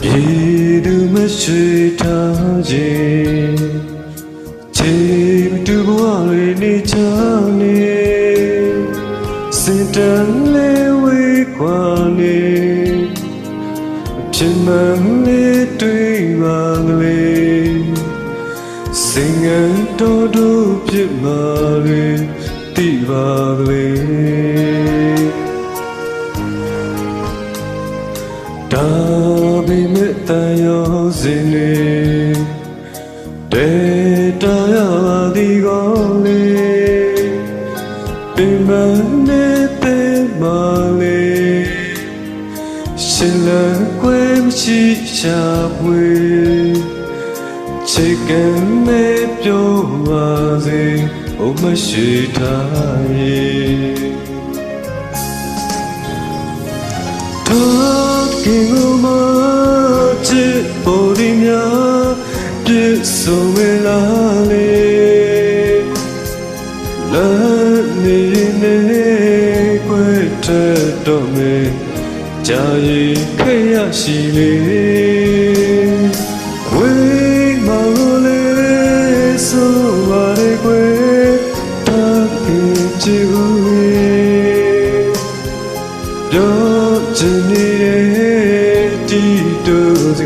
ပြေသူမရှိထားခြင်းချိန်တူဘဝတွေနေချနေစင်တန်လေးဝေးခွာနေဖြစ်မှန်လေးတွေ့ပါလေစင်ငယ်တော်တို့ဖြစ်မှာလေတိပါလေ စင်နေတေတရာဒီကောလေပင်မနေတဲ့မလေးရှင်လကွယ်မရှိရှာပွေချေကံမဲ့ပြောပါစေဘုမရှိထားရဲ့တော်ကင်ကိုမ ချစ်ပေါ်ဒီများပြည့်စုံဝေလာလေလာနေနေကွယ်တဲ့တော့မေကြာရင်ခေရရှိလေဝေးမလေးဆိုပါလေကွယ်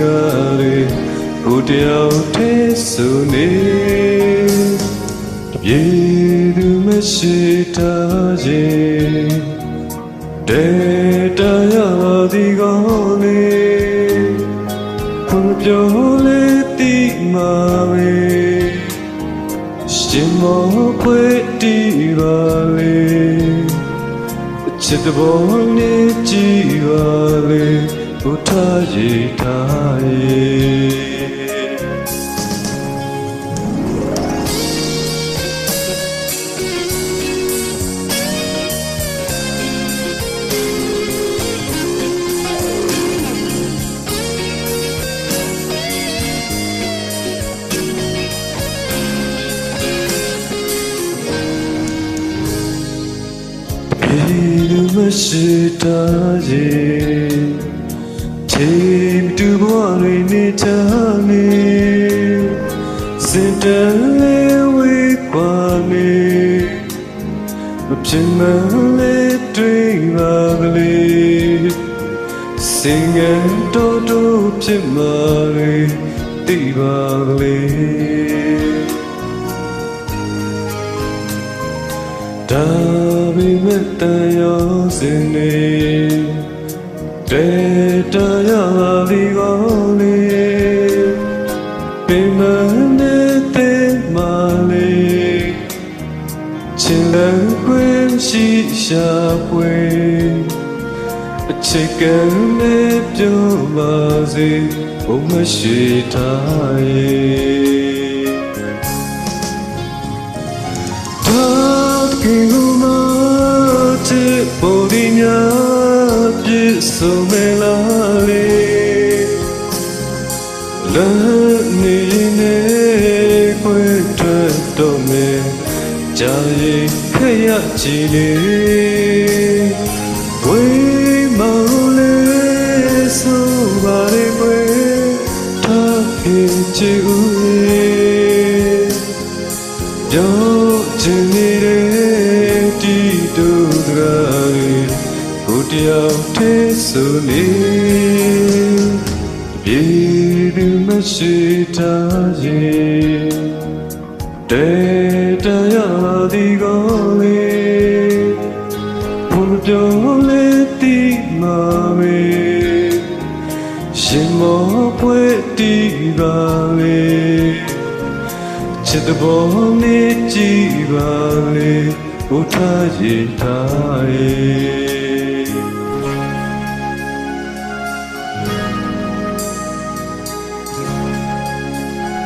ကားတွေကိုတယောက်တည်းဆိုနေတပြေသူမရှိတာခြင်းတေတရာဒီကောင်းလေးဘုံပြောလေတိမာပဲရှင်မောခွေတီပါလေချစ်တဘောနဲ့ကြည်ပါလေ ဘုထားရည်ထားရဲ့ပြည်သူမရှိတာရဲ့ ချိန်တူဘဝတွေနေချနေစင်တလေးဝေးခွာနေမဖြစ်မလဲတွေ့ပါကလေးစင်ငယ်တော်တို့ဖြစ်မှာလေသိပါကလေးဒါပေမဲ့တန်ရောစင်နေ တေတရာဒီကောလေပင်မနေတဲ့မလေးချင်လည်းခွင့်ရှိရှာပွေအချစ်ကံနဲ့ပြောပါစေဘုံမရှိထားရဲ့တော်ကင်ကိုမချစ်ပေါ်ဒီညာ ပြည့်စုံမလားလေလာနေနေခွေထွက်တော့မေကြာရင်ခရကြည်လေဝေးမောင်လေးဆိုပါလေကွယ်ထားခင်ချီ တွေကိုတယောက်တည်းဆိုနေပြေသူမရှိတာရဲ့တေတရာဒီကောလေးဘုံပြောလေတီမာမေရှင်မောပွဲတီပါလေချစ်တဘောနဲ့ကြည်ပါလေဘုထားရည်ထားရဲ့